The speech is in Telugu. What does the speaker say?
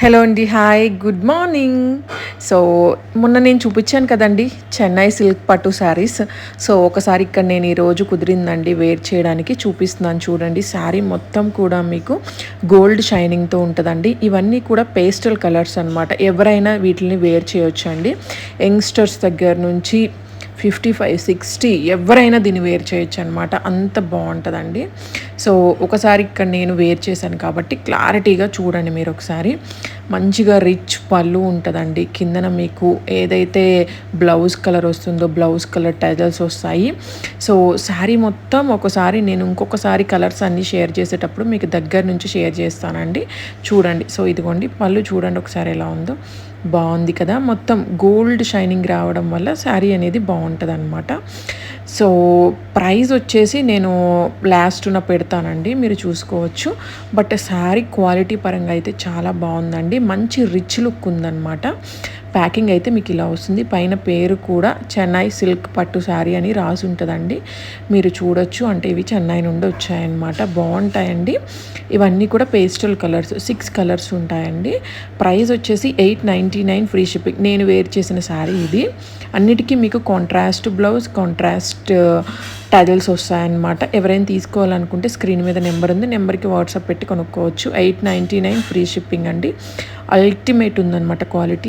హలో అండి హాయ్ గుడ్ మార్నింగ్ సో మొన్న నేను చూపించాను కదండి చెన్నై సిల్క్ పట్టు శారీస్ సో ఒకసారి ఇక్కడ నేను ఈరోజు కుదిరిందండి వేర్ చేయడానికి చూపిస్తున్నాను చూడండి. శారీ మొత్తం కూడా మీకు గోల్డ్ షైనింగ్తో ఉంటుందండి. ఇవన్నీ కూడా పేస్టల్ కలర్స్ అనమాట ఎవరైనా వీటిని వేర్ చేయొచ్చండి. యంగ్స్టర్స్ దగ్గర నుంచి ఫిఫ్టీ ఫైవ్ సిక్స్టీ ఎవరైనా దీన్ని వేర్ చేయొచ్చు అనమాట అంత బాగుంటుందండి. సో ఒకసారి ఇక్కడ నేను వేర్ చేశాను కాబట్టి క్లారిటీగా చూడండి మీరు ఒకసారి. మంచిగా రిచ్ పళ్ళు ఉంటుందండి. కిందన మీకు ఏదైతే బ్లౌజ్ కలర్ వస్తుందో బ్లౌజ్ కలర్ టైజల్స్ వస్తాయి. సో శారీ మొత్తం ఒకసారి నేను ఇంకొకసారి కలర్స్ అన్నీ షేర్ చేసేటప్పుడు మీకు దగ్గర నుంచి షేర్ చేస్తానండి. చూడండి. సో ఇదిగోండి. పళ్ళు చూడండి ఒకసారి ఎలా ఉందో. బాగుంది కదా. మొత్తం గోల్డ్ షైనింగ్ రావడం వల్ల శారీ అనేది బాగుంటుంది. అనమాట సో ప్రైస్ వచ్చేసి నేను లాస్ట్న పెడతానండి మీరు చూసుకోవచ్చు. బట్ శారీ క్వాలిటీ పరంగా అయితే చాలా బాగుందండి. మంచి రిచ్ లుక్ ఉందన్నమాట. ప్యాకింగ్ అయితే మీకు ఇలా వస్తుంది. పైన పేరు కూడా చెన్నై సిల్క్ పట్టు శారీ అని రాసి ఉంటుందండి. మీరు చూడొచ్చు. అంటే ఇవి చెన్నై నుండి వచ్చాయన్నమాట. బాగుంటాయండి. ఇవన్నీ కూడా పేస్టల్ కలర్స్ సిక్స్ కలర్స్ ఉంటాయండి. ప్రైస్ వచ్చేసి eight ninety nine free shipping. నేను వేర్ చేసిన శారీ ఇది. అన్నిటికీ మీకు కాంట్రాస్ట్ బ్లౌజ్ కాంట్రాస్ట్ టైల్స్ వస్తాయన్నమాట. ఎవరైనా తీసుకోవాలనుకుంటే స్క్రీన్ మీద నెంబర్ ఉంది. నెంబర్కి వాట్సాప్ పెట్టి కొనుక్కోవచ్చు. Eight ninety nine free shipping అండి. అల్టిమేట్ ఉందన్నమాట క్వాలిటీ.